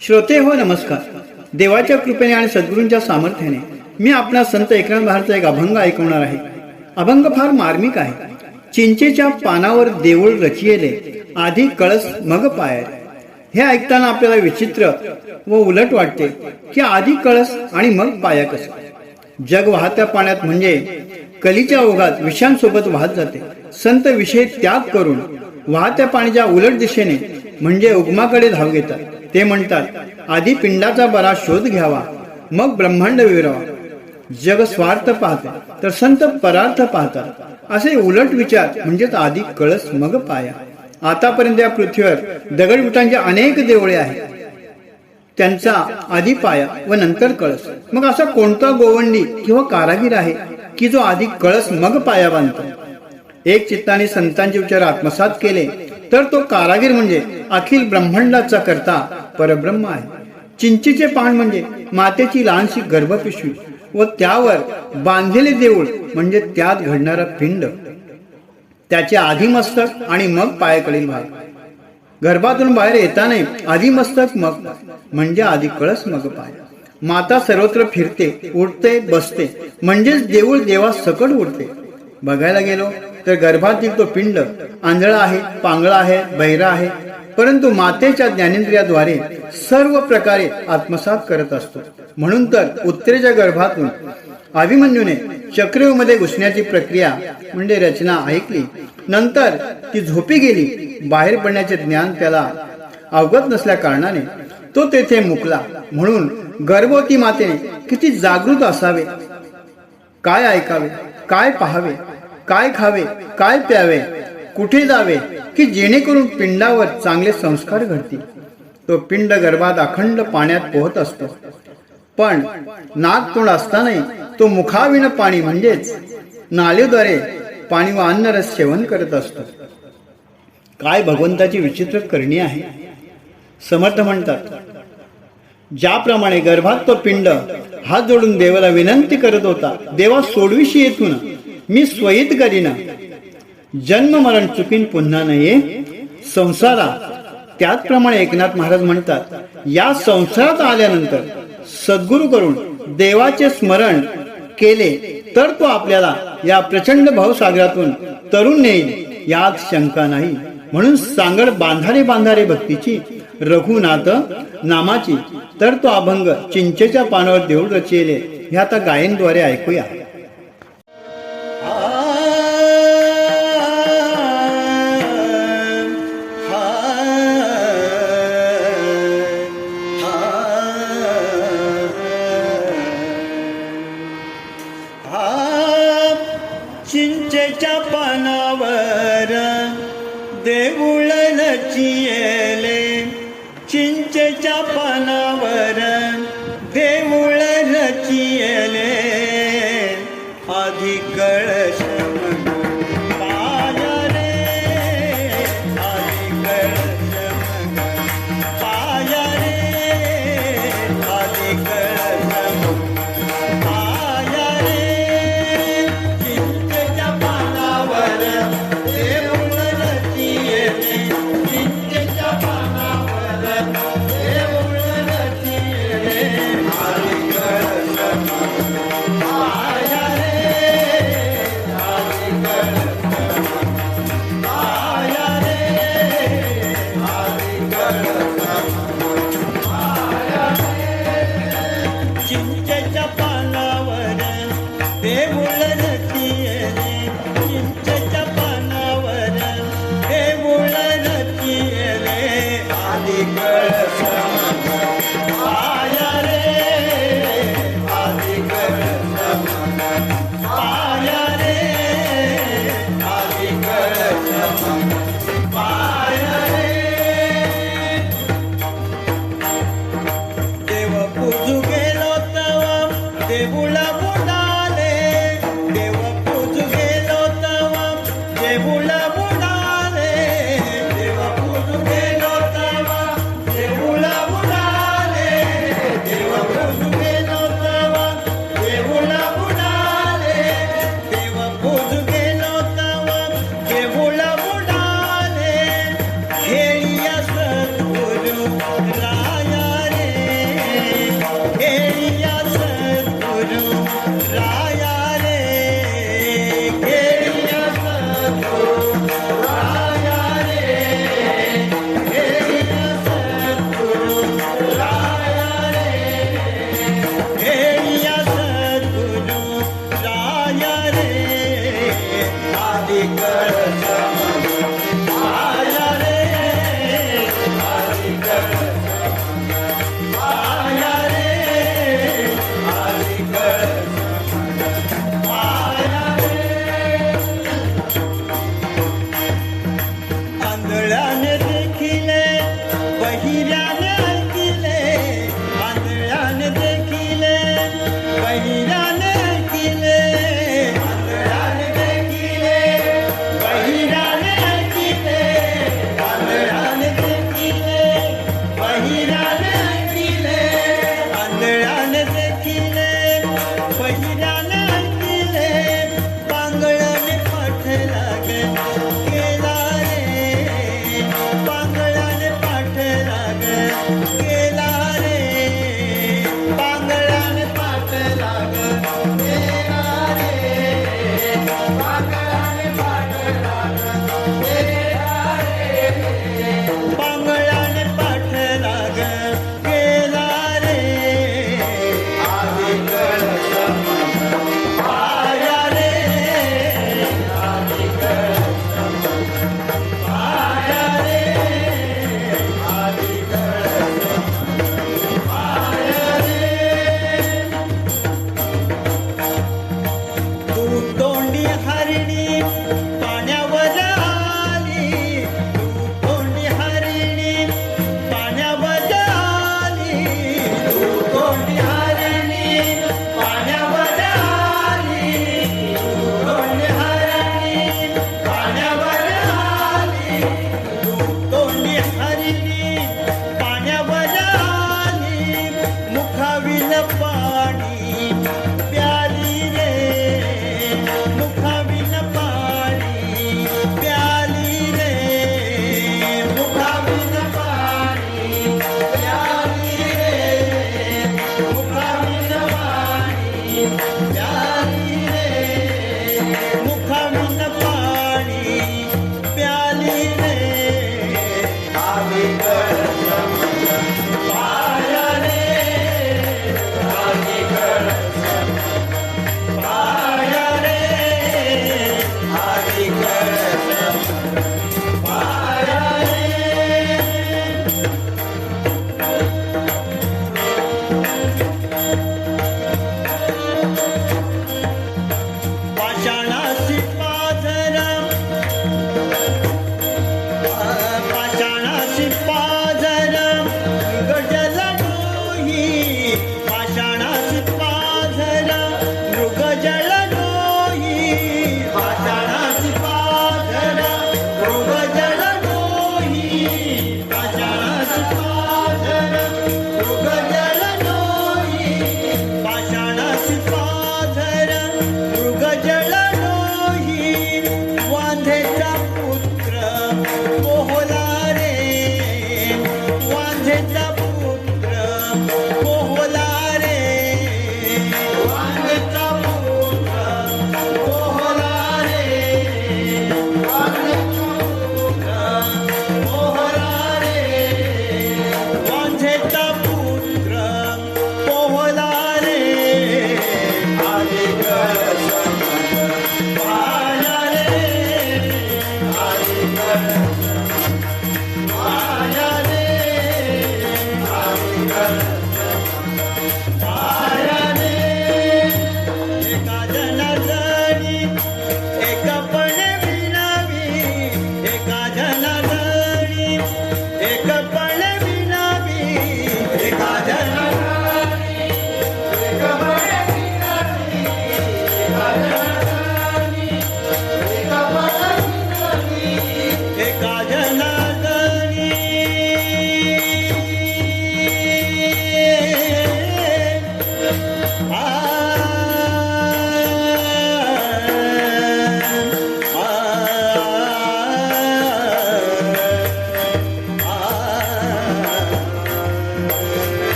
श्रोते हो नमस्कार. देवाच्या कृपेने आणि सद्गुरूंच्या सामर्थ्याने मी आपला संत एकनाथ भारचा एक अभंग ऐकवणार आहे. अभंग फार मार्मिक आहे. चिंचेच्या पानावर देऊळ रचियेले आधी कळस मग पाय हे ऐकताना आपल्याला विचित्र व उलट वाटते की आधी कळस आणि मग पाया कसं? जग वाहत्या पाण्यात म्हणजे कलीच्या ओघात विषांसोबत वाहत जाते. संत विषय त्याग करून वाहत्या पाण्याच्या उलट दिशेने म्हणजे उगमाकडे धाव घेतात. ते म्हणतात आधी पिंडाचा बरा शोध घ्यावा मग ब्रह्मांड विवरावा. जग स्वार्थ पाहते तर संत परार्थ पाहतात. असे उलट विचार म्हणजेच आधी कळस मग पाया. आतापर्यंत या पृथ्वीवर दगडविटांचे अनेक देवळे आहेत. त्यांचा आधी पाया व नंतर कळस. मग असा कोणता गोवंडी किंवा कारागीर आहे की जो आधी कळस मग पाया बांधतो? एक चित्ताने संतांचे विचार आत्मसात केले तर तो कारागीर म्हणजे अखिल ब्रह्मांडाचा करता परब्रह्म आहे. चिंचीचे पान म्हणजे मातेची लहानशी गर्भपिशवी व त्यावर बांधलेले देऊळ म्हणजे त्यात घडणारा पिंड. त्याचे आधी मस्तक आणि मग पायाकडील भाग. गर्भातून बाहेर येताना आधी मस्तक मग म्हणजे आधी कळस मग पाय. माता सर्वत्र फिरते उठते बसते म्हणजेच देऊळ देवा सकट उडते. बघायला गेलो तर गर्भातील तो पिंड आंधळा आहे पांगळा आहे बहिरा आहे. परंतु मातेच्या ज्ञानेंद्रियाद्वारे सर्व प्रकारे आत्मसात करत असतो. म्हणून तर उत्तरेच्या गर्भातून अभिमन्यूने चक्रव्यूमध्ये घुसण्याची प्रक्रिया म्हणजे रचना ऐकली. नंतर ती झोपी गेली. बाहेर पडण्याचे ज्ञान त्याला अवगत नसल्या कारणाने तो तेथे मुकला. म्हणून गर्भवती मातेने किती जागृत असावे? काय ऐकावे? काय पाहावे? काय खावे काय प्यावे कुठे जावे की जेणेकरून पिंडावर चांगले संस्कार घडतील? तो पिंड गर्भात अखंड पाण्यात पोहत असतो. पण नाक तोंड असतानाही तो मुखाविण पाणी म्हणजेच नालेद्वारे पाणी व अन्नरस सेवन करत असतो. काय भगवंताची विचित्र करणी आहे? समर्थ म्हणतात ज्याप्रमाणे गर्भात तो पिंड हात जोडून देवाला विनंती करत होता देवा सोडविशी येतून मी स्वयित करीन. जन्म मरण चुकीन पुन्हा नये संसारा त्याचप्रमाणे एकनाथ महाराज म्हणतात या संसारात आल्यानंतर सद्गुरू करून देवाचे स्मरण केले तर तो आपल्याला या प्रचंड भावसागरातून तरुण नेईल यात शंका नाही. म्हणून सांगड बांधारे बांधारे भक्तीची रघुनाथ नामाची तर तो अभंग चिंचेच्या पानावर देऊळ रचिले हे आता गायनद्वारे ऐकूया. कळश வேமுள்ள நட்டியதே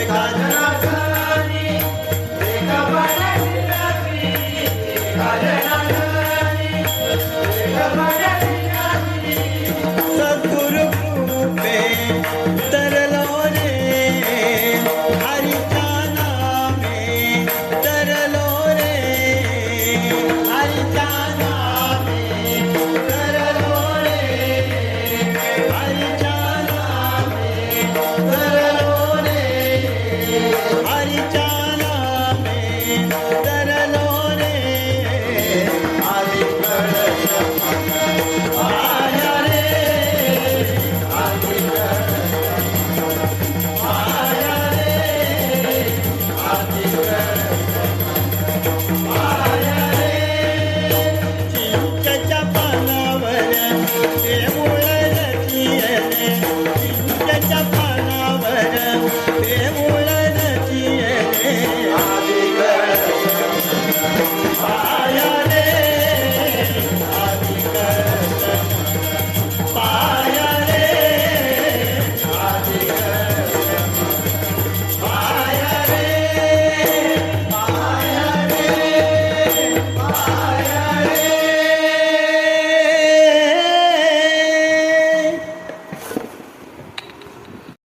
एका